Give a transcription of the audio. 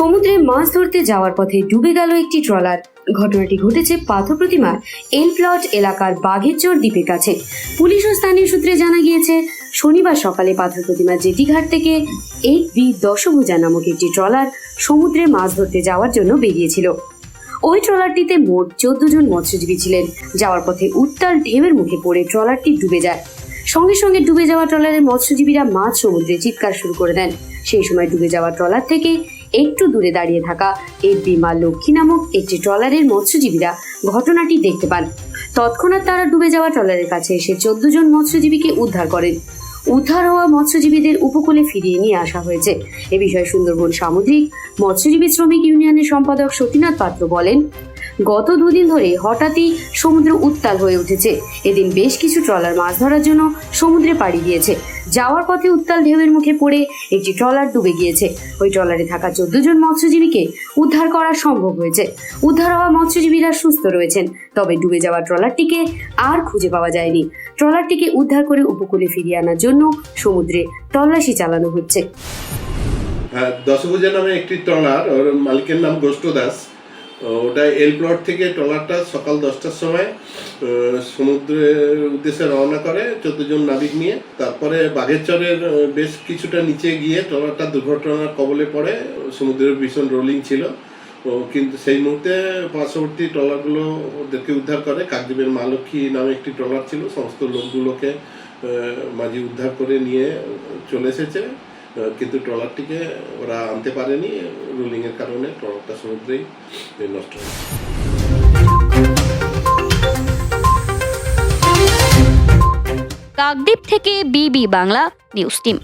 সমুদ্রে মাছ ধরতে যাওয়ার পথে ডুবে গেল একটি ট্রলার। ঘটনাটি ঘটেছে পাথর প্রতিমার এল প্লট এলাকার বাঘেরচর দ্বীপের কাছে। পুলিশ ও স্থানীয় সূত্রে জানা গিয়েছে, শনিবার সকালে পাথর প্রতিমার জেটিঘাট থেকে এক বি দশভুজা নামক একটি ট্রলার সমুদ্রে মাছ ধরতে যাওয়ার জন্য বেরিয়েছিল। ওই ট্রলারটিতে মোট চোদ্দ জন মৎস্যজীবী ছিলেন। যাওয়ার পথে উত্তাল ঢেউয়ের মুখে পড়ে ট্রলারটি ডুবে যায়। সঙ্গে সঙ্গে ডুবে যাওয়া ট্রলারের মৎস্যজীবীরা মাছ সমুদ্রে চিৎকার শুরু করে দেন। সেই সময় ডুবে যাওয়া ট্রলার থেকে একটু দূরে দাঁড়িয়ে থাকা এর মা লক্ষ্মী নামক একটি ট্রলারের মৎস্যজীবীরা ঘটনাটি দেখতে পান। তৎক্ষণাৎ তারা ডুবে যাওয়া ট্রলারের কাছে এসে চোদ্দ জন মৎস্যজীবীকে উদ্ধার করেন। উদ্ধার হওয়া মৎস্যজীবীদের উপকূলে ফিরিয়ে নিয়ে আসা হয়েছে। এ বিষয়ে সুন্দরবন সামুদ্রিক মৎস্যজীবী শ্রমিক ইউনিয়নের সম্পাদক সতীনাথ পাত্র বলেন গত দুদিন ধরে হঠাৎই সমুদ্র উত্তাল হয়ে উঠেছে। এদিন বেশ কিছু ট্রলার মাছ ধরার জন্য সমুদ্রে পাড়ি দিয়েছে। যাওয়ার পথে উত্তাল ঢেউয়ের মুখে পড়ে একটি ট্রলার ডুবে গিয়েছে। ওই ট্রলারে থাকা চোদ্দ জন মৎস্যজীবীকে উদ্ধার করা সম্ভব হয়েছে। উদ্ধার হওয়া মৎস্যজীবীরা সুস্থ রয়েছেন, তবে ডুবে যাওয়া ট্রলারটিকে আর খুঁজে পাওয়া যায়নি। ট্রলারটিকে উদ্ধার করে উপকূলে ফিরিয়ে আনার জন্য সমুদ্রে তল্লাশি চালানো হচ্ছে। দশভুজা নামে একটি ট্রলার, ওর মালিকের নাম গোষ্ঠ দাস। ওটা এল প্লট থেকে ট্রলারটা সকাল দশটার সময় সমুদ্রের উদ্দেশ্যে রওনা করে চোদ্দ জন নাবিক নিয়ে। তারপরে বাঘেরচরের বেশ কিছুটা নিচে গিয়ে ট্রলারটা দুর্ঘটনার কবলে পড়ে, সমুদ্রের ভীষণ রোলিং ছিল। কিন্তু সেই মুহূর্তে পার্শ্ববর্তী ট্রলারগুলো ওদেরকে উদ্ধার করে। কাকদ্বীপের মালক্ষী নামে একটি ট্রলার ছিল। সমস্ত লোকগুলোকে মাঝি উদ্ধার করে নিয়ে চলে এসেছে। কিন্তু ট্রলারটিকে ওরা আনতে পারেনি রুলিং এর কারণে ট্রলারটা সমুদ্রেই নষ্ট হয়েছে। কাকদ্বীপ থেকে বিবি বাংলা, নিউজ টিম।